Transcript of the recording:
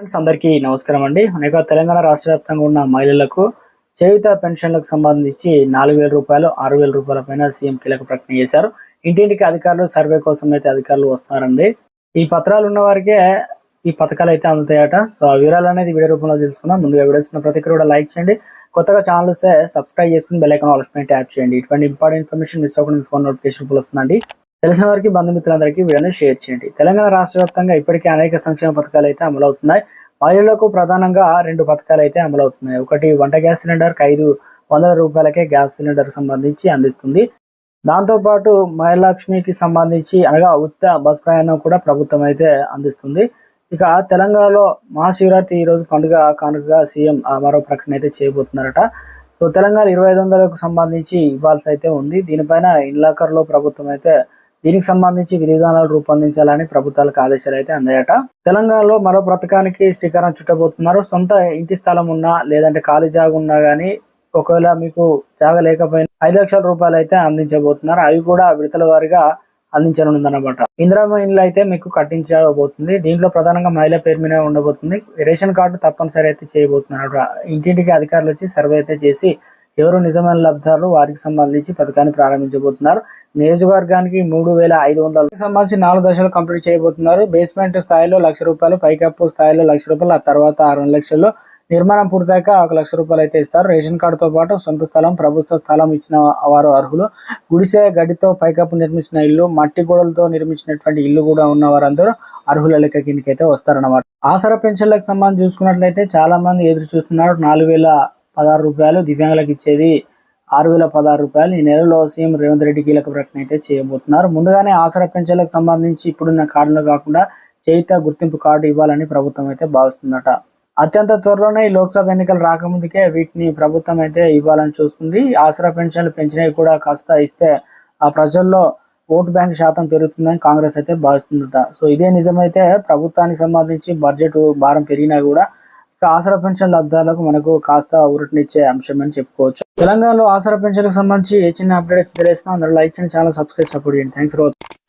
Friends అందరికీ నమస్కారం అండి. అనేక తెలంగాణ రాష్ట్ర వ్యాప్తంగా ఉన్న మహిళలకు చేయుత పెన్షన్లకు సంబంధించి నాలుగు వేల రూపాయలు ఆరు వేల రూపాయల పైన సీఎం కీలక ప్రకటన చేశారు. ఇంటింటికి అధికారులు సర్వే కోసం అయితే అధికారులు వస్తున్నారండి. ఈ పత్రాలు ఉన్న వారికే ఈ పథకాలు అయితే అందుతాయట. సో ఆ వివరాలు అనేది వీడియో రూపంలో తెలుసుకుందాం. ముందుగా వీడియోస్ ఇస్తున్న ప్రతి కూడా లైక్ చేయండి. కొత్తగా ఛానల్ వస్తే సబ్స్క్రైబ్ చేసుకుని బెల్ ఐకాన్ ఆల్స్ పైన ట్యాప్ చేయండి. ఇటువంటి ఇంపార్టెంట్ ఇన్ఫర్మేషన్ మిస్ అవ్వకుండా ఫోన్ నోటిఫికేషన్ రూపంలో వస్తుందండి. తెలిసిన వారికి బంధుమిత్రులందరికీ వీడియోని షేర్ చేయండి. తెలంగాణ రాష్ట్ర వ్యాప్తంగా ఇప్పటికే అనేక సంక్షేమ పథకాలు అయితే అమలవుతున్నాయి. మహిళలకు ప్రధానంగా రెండు పథకాలు అయితే అమలవుతున్నాయి. ఒకటి వంట గ్యాస్ సిలిండర్కి ఐదు వందల రూపాయలకే గ్యాస్ సిలిండర్ సంబంధించి అందిస్తుంది. దాంతోపాటు మహిళలక్ష్మికి సంబంధించి అనగా ఉచిత బస్ ప్రయాణం కూడా ప్రభుత్వం అయితే అందిస్తుంది. ఇక తెలంగాణలో మహాశివరాత్రి ఈ రోజు పండుగ కానుకగా సీఎం ఆ మరో ప్రకటన అయితే చేయబోతున్నారట. సో తెలంగాణ ఇరవై ఐదు వందలకు సంబంధించి ఇవ్వాల్సి అయితే ఉంది. దీనిపైన ఇన్లాకర్లో ప్రభుత్వం అయితే దీనికి సంబంధించి విధి విధానాలు రూపొందించాలని ప్రభుత్వాలకు ఆదేశాలు అయితే అందాయట. తెలంగాణలో మరో పథకానికి శ్రీకారం చుట్టబోతున్నారు. సొంత ఇంటి స్థలం ఉన్నా లేదంటే ఖాళీ జాగా ఉన్నా కానీ ఒకవేళ మీకు జాగ లేకపోయినా ఐదు లక్షల రూపాయలు అయితే అందించబోతున్నారు. అవి కూడా విడతల వారిగా అందించనుందన్నమాట. ఇందిరామ ఇండ్లు అయితే మీకు కట్టించబోతుంది. దీంట్లో ప్రధానంగా మహిళ పేరు మీద ఉండబోతుంది. రేషన్ కార్డు తప్పనిసరి అయితే చేయబోతున్నారు ఇంటింటికి అధికారులు వచ్చి సర్వే అయితే చేసి ఎవరు నిజమైన లబ్ధాలు వారికి సంబంధించి పథకాన్ని ప్రారంభించబోతున్నారు. నియోజకవర్గానికి మూడు వేల ఐదు వందల సంబంధించి నాలుగు దశలు కంప్లీట్ చేయబోతున్నారు. బేస్మెంట్ స్థాయిలో లక్ష రూపాయలు పైకప్పు స్థాయిలో లక్ష రూపాయలు ఆ తర్వాత ఆరు లక్షలు. నిర్మాణం పూర్తయ్యాక ఒక లక్ష రూపాయలు అయితే ఇస్తారు. రేషన్ కార్డుతో పాటు సొంత స్థలం ప్రభుత్వ స్థలం ఇచ్చిన వారు అర్హులు. గుడిసె గడ్డితో పైకప్పు నిర్మించిన ఇల్లు మట్టి గోడలతో నిర్మించినటువంటి ఇల్లు కూడా ఉన్న వారందరూ అర్హుల లెక్క కిందకి అయితే వస్తారన్నమాట. ఆసరా పెన్షన్లకు సంబంధించి చూసుకున్నట్లయితే చాలా మంది ఎదురు చూస్తున్నారు. నాలుగు వేల పదహారు రూపాయలు దివ్యాంగులకు ఇచ్చేది. ఆరు వేల పదహారు రూపాయలు ఈ నెలలో సీఎం రేవంత్ రెడ్డి కీలక ప్రకటన అయితే చేయబోతున్నారు. ముందుగానే ఆసరా పెన్షన్లకు సంబంధించి ఇప్పుడున్న కార్డులు కాకుండా చేయిత గుర్తింపు కార్డు ఇవ్వాలని ప్రభుత్వం అయితే భావిస్తుందట. అత్యంత త్వరలోనే ఈ లోక్సభ ఎన్నికలు రాకముందుకే వీటిని ప్రభుత్వం అయితే ఇవ్వాలని చూస్తుంది. ఆసరా పెన్షన్లు పెంచినవి కూడా కాస్త ఇస్తే ఆ ప్రజల్లో ఓటు బ్యాంక్ శాతం పెరుగుతుందని కాంగ్రెస్ అయితే భావిస్తుందట. సో ఇదే నిజమైతే ప్రభుత్వానికి సంబంధించి బడ్జెట్ భారం పెరిగినా కూడా ఆసరా పెన్షన్ లబ్ధాలకు మనకు కాస్త ఊరటనిచ్చే అంశం అని చెప్పుకోవచ్చు. తెలంగాణలో ఆసరా పెన్షన్లకు సంబంధించి ఏ చిన్న అప్డేట్స్ తెలిసిన అందరూ లైక్ చేయండి ఛానల్ సబ్స్క్రైబ్ సపోర్ట్ చేయండి. Thanks for watching